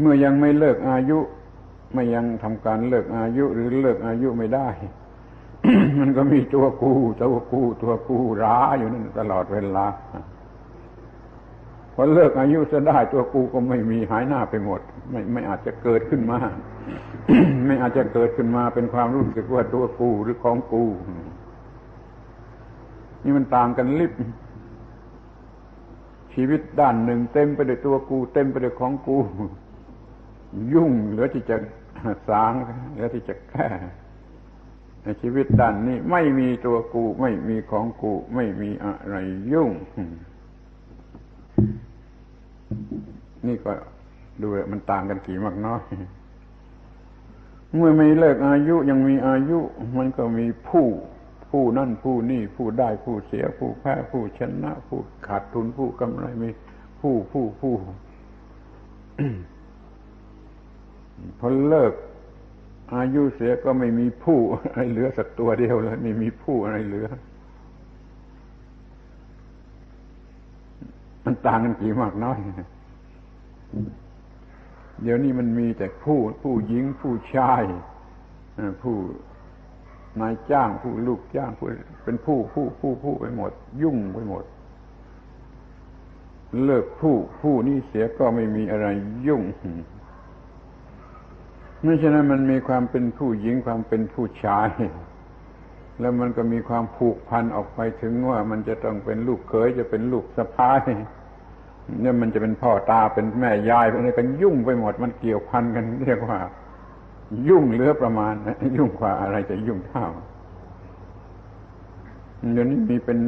เมื่อยังไม่เลิกอายุ ไม่ยังทำการเลิกอายุหรือเลิกอายุไม่ได้ มันก็มีตัวกูตัวกูตัวกูร้าอยู่นั่นตลอดเวลาพอเลิกอายุจะได้ตัวกูก็ไม่มีหายหน้าไปหมด ไม่ไม่อาจจะเกิดขึ้นมา ไม่อาจจะเกิดขึ้นมาเป็นความรู้สึกว่าตัวกูหรือของกู นี่มันต่างกันลิบชีวิตด้านหนึ่งเต็มไปด้วยตัวกู เต็มไปด้วยของกู ยุ่งเหลือที่จะสางเหลือที่จะแก้ในชีวิตด้านนี้ไม่มีตัวกูไม่มีของกูไม่มีอะไรยุ่ง นี่ก็ดูมันต่างกันกี่มากน้อยเมื่อไม่เลิกอายุยังมีอายุ มันก็มีผู้ผู้นั่นผู้นี่ผู้ได้ผู้เสีย ผู้แพ้ผู้ชนะ ผู้ขาดทุนผู้กำไรมีผู้ผู้ผู้ พอเลิก อายุเสียก็ไม่มีผู้อะไรเหลือสักตัวเดียวเลยไม่มีผู้อะไรเหลือ มันต่างกันกี่มากน้อยเดี๋ยวนี้มันมีแต่ผู้ผู้หญิงผู้ชายผู้นายจ้างผู้ลูกจ้างผู้เป็นผู้ผู้ผู้ผู้ไปหมด ยุ่งไปหมด เลิกผู้ผู้นี้เสียก็ไม่มีอะไรยุ่ง ไม่ฉะนั้นมันมีความเป็นผู้หญิงความเป็นผู้ชาย แล้วมันก็มีความผูกพันออกไปถึงว่ามันจะต้องเป็นลูกเขยจะเป็นลูกสะพ้ายเนี่ยมันจะเป็นพ่อตาเป็นแม่ยายพวกนี้กันยุ่งไปหมดมันเกี่ยวพันกันเรียกว่า ยุ่งเหลือประมาณยุ่งกว่าอะไรจะยุ่งเท่าเดี๋ยวนี้มีเป็น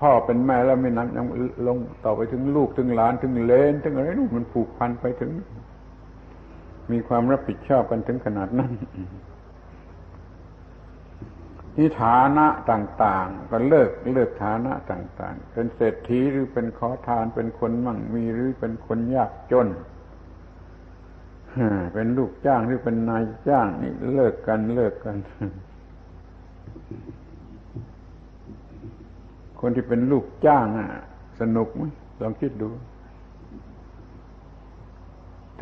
พ่อเป็นแม่แล้วไม่นั้นยังลงต่อไปถึงลูกถึงหลานถึงเลนถึงอะไรนู่นมันผูกพันไปถึง มีความรับผิดชอบกันถึงขนาดนั้นที่ฐานะต่าง ๆ ก็เลิกเลิกฐานะต่าง ๆ เป็นเศรษฐีหรือเป็นขอทานเป็นคนมั่งมีหรือเป็นคนยากจนเป็นลูกจ้างหรือเป็นนายจ้างนี่เลิกกันเลิกกัน คนที่เป็นลูกจ้างอะ สนุกไหมลองคิดดู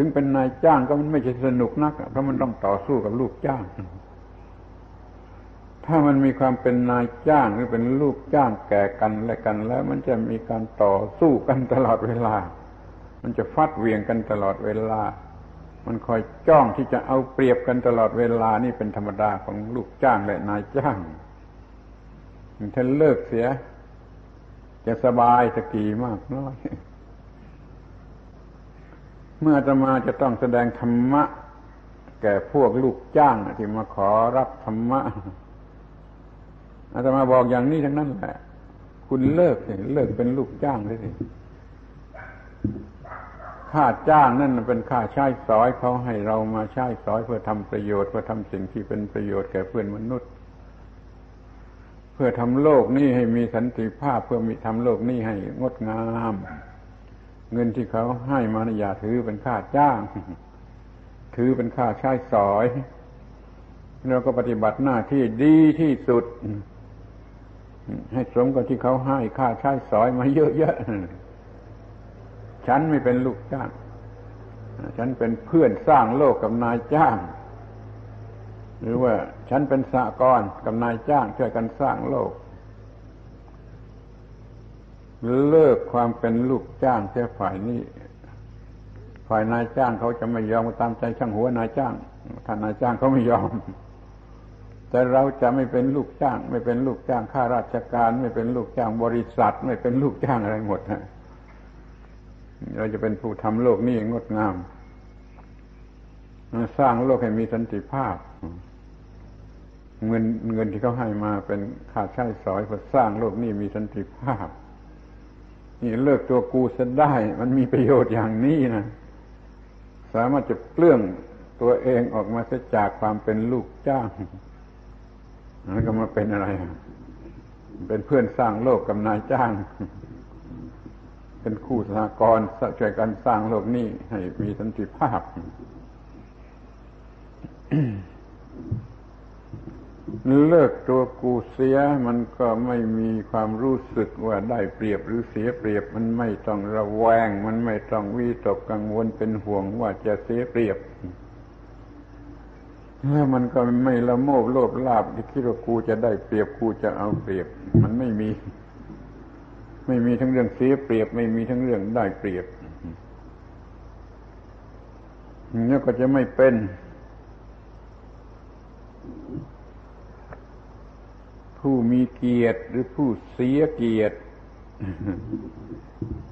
ถึงเป็นนายจ้างก็มันไม่ใช่สนุกนัก เพราะมันต้องต่อสู้กับลูกจ้าง ถ้ามันมีความเป็นนายจ้างหรือเป็นลูกจ้างแก่กันและกันแล้ว มันจะมีการต่อสู้กันตลอดเวลา มันจะฟัดเวียงกันตลอดเวลา มันคอยจ้องที่จะเอาเปรียบกันตลอดเวลานี่เป็นธรรมดาของลูกจ้างและนายจ้างถ้าเลิกเสีย จะสบายสักี่มากน้อย เมื่อจะมาจะต้องแสดงธรรมะ แก่พวกลูกจ้างที่มาขอรับธรรมะอาตมาบอกอย่างนี้ทั้งนั้นแหละ คุณเลิกสิเลิกเป็นลูกจ้างเลยสิค่าจ้างนั่นเป็นค่าใช้สอยเขาให้เรามาใช้สอยเพื่อทำประโยชน์เพื่อทำสิ่งที่เป็นประโยชน์แก่เพื่อนมนุษย์ เพื่อทำโลกนี้ให้มีสันติภาพเพื่อมีทำโลกนี้ให้งดงาม เงินที่เขาให้มาอย่าถือเป็นค่าจ้าง ถือเป็นค่าใช้สอย เราก็ปฏิบัติหน้าที่ดีที่สุด ให้สมกับที่เขาให้ค่าใช้สอยมาเยอะๆฉันไม่เป็นลูกจ้าง ฉันเป็นเพื่อนสร้างโลกกับนายจ้าง หรือว่าฉันเป็นสะกรกับนายจ้างช่วยกันสร้างโลก เลิกความเป็นลูกจ้างแค่ฝ่ายนี้ ฝ่ายนายจ้างเขาจะไม่ยอมตามใจช่างหัวนายจ้างถ้านายจ้างเขาไม่ยอม แต่เราจะไม่เป็นลูกจ้าง ไม่เป็นลูกจ้างข้าราชการ ไม่เป็นลูกจ้างบริษัท ไม่เป็นลูกจ้างอะไรหมดฮะเราจะเป็นผู้ทำโลกนี้งดงามสร้างโลกให้มีสันติภาพ เงินเงินที่เขาให้มาเป็นค่าใช้สอยเพื่อสร้างโลกนี้มีสันติภาพ นี่เลิกตัวกูจะได้ มันมีประโยชน์อย่างนี้นะสามารถจะเปลื้องตัวเองออกมาจากความเป็นลูกจ้างแล้วก็มาเป็นอะไร เป็นเพื่อนสร้างโลกกับนายจ้าง เป็นคู่สหกรณ์ช่วยกันสร้างโลกนี้ให้มีสันติภาพ เลิกตัวกูเสียมันก็ไม่มีความรู้สึกว่าได้เปรียบหรือเสียเปรียบ มันไม่ต้องระแวง มันไม่ต้องวิตกกังวลเป็นห่วงว่าจะเสียเปรียบแล้วมันก็ไม่ละโมบโลภลาบที่คิดว่ากูจะได้เปรียบกูจะเอาเปรียบ มันไม่มี ไม่มีทั้งเรื่องเสียเปรียบ ไม่มีทั้งเรื่องได้เปรียบนี่ก็จะไม่เป็น ผู้มีเกียรติหรือผู้เสียเกียรติ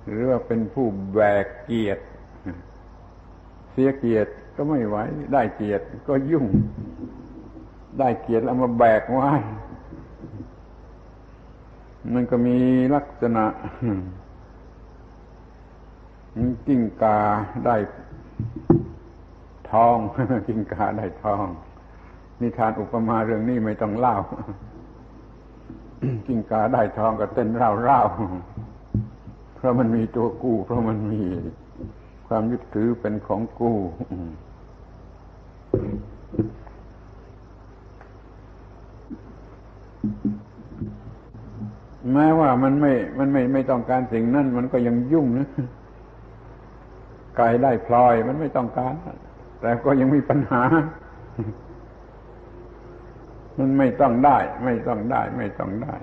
หรือว่าเป็นผู้แบกเกียรติ เสียเกียรติก็ไม่ไหวได้เกียรติก็ยุ่ง ได้เกียรติแล้วมาแบกไว้มันก็มีลักษณะกิ้งกาได้ทองกิ้งกาได้ทอง นิทานอุปมาเรื่องนี้ไม่ต้องเล่า กิ้งกาได้ทองก็เต้นเร่าเร่าเพราะมันมีตัวกู้ เพราะมันมีความยึดถือเป็นของกู้แม้ว่ามันไม่ มันไม่ไม่ต้องการสิ่งนั้นมันก็ยังยุ่งนะไก่ได้พลอย มันไม่ต้องการ แต่ก็ยังมีปัญหา มันไม่ต้องได้ ไม่ต้องได้ ไม่ต้องได้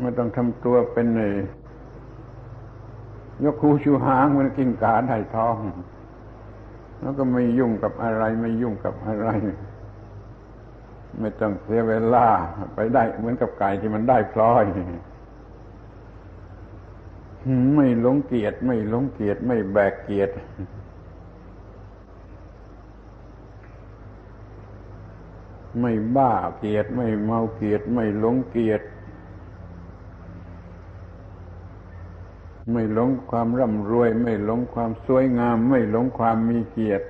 ไม่ต้องทำตัวเป็นเลยยกคูชูหางมันกินกาได้ทอง แล้วก็ไม่ยุ่งกับอะไร ไม่ยุ่งกับอะไร ไม่ต้องเสียเวลา ไปได้เหมือนกับไก่ที่มันได้พลอยไม่หลงเกียรติไม่หลงเกียรติไม่แบกเกียรติ ไม่บ้าเกียรติไม่เมาเกียรติไม่หลงเกียรติไม่หลงความร่ำรวย ไม่หลงความสวยงาม ไม่หลงความมีเกียรติ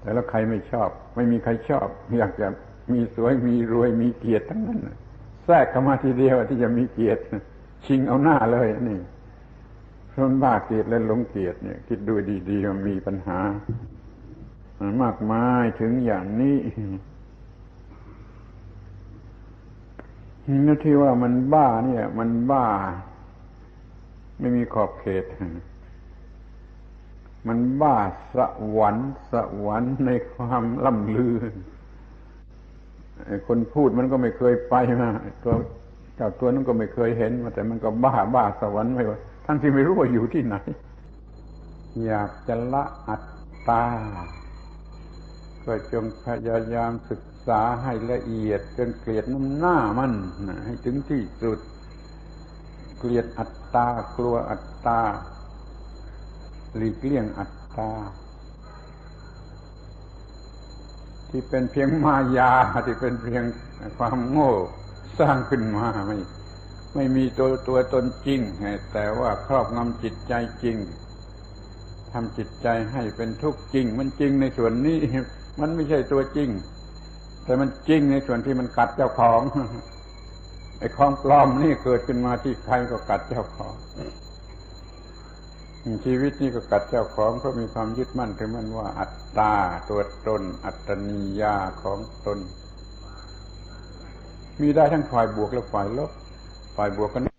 แต่แล้วใครไม่ชอบ ไม่มีใครชอบ อยากจะมีสวยมีรวยมีเกียรติทั้งนั้นแทรกเข้ามาทีเดียวที่จะมีเกียรติชิงเอาหน้าเลยนี่คนบ้าเกียรติและหลงเกียรติเนี่ย คิดดูดีๆมันมีปัญหา มากมายถึงอย่างนี้นี่ที่ว่ามันบ้าเนี่ย มันบ้า ไม่มีขอบเขต มันบ้าสวรรค์สวรรค์ในความล่ำลือคนพูดมันก็ไม่เคยไปมาตัวเจ้าตัวนั้นก็ไม่เคยเห็นมาแต่มันก็บ้าบ้าสวรรค์ไม่ว่าทั้งที่ไม่รู้ว่าอยู่ที่ไหน อยากจะละอัตตา ก็จงพยายามศึกษาให้ละเอียดจนเกลียดน้ำหน้ามันให้ถึงที่สุด เกลียดอัตตากลัวอัตตาหลีกเลี่ยงอัตตาที่เป็นเพียงมายาที่เป็นเพียงความโง่สร้างขึ้นมาไม่ไม่มีตัวตัวตนจริง แต่ว่าครอบงำจิตใจจริงทำจิตใจให้เป็นทุกข์จริง มันจริงในส่วนนี้ มันไม่ใช่ตัวจริง แต่มันจริงในส่วนที่มันกัดเจ้าของไอ้ของปลอมนี่เกิดขึ้นมาที่ใครก็กัดเจ้าของชีวิตนี่ก็กัดเจ้าของเพราะมีความยึดมั่นถือมั่นว่าอัตตาตัวตน อัตนิยาของตน มีได้ทั้งฝ่ายบวกและฝ่ายลบฝ่ายบวกกัน